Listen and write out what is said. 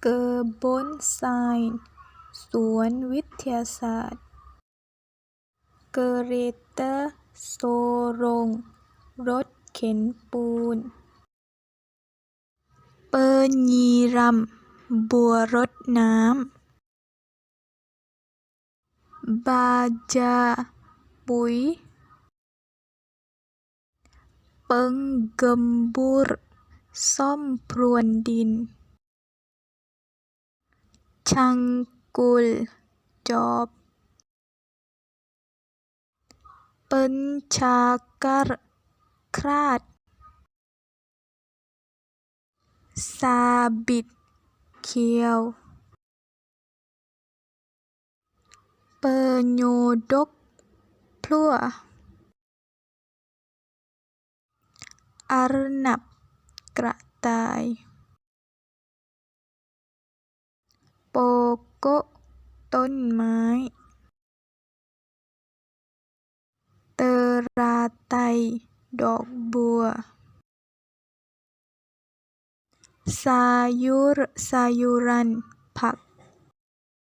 เกอร์บอนไซน์สวนวิทยาศาสตร์ เกเรเตอร์โซรงรถเข็นปูน เปอร์ญีรัม บัวรดน้ำ บาจา ปุ๋ย เปิงกิมบูรซ่อมพรวนดิน ชังกุล จอบเปิญชาการคราดซาบิดเขียว เปโญดก พลัวอาร์นับกระต่าย โปโกะต้นไม้ เตราไต ดอกบัว ซายุรซายุรัน ผัก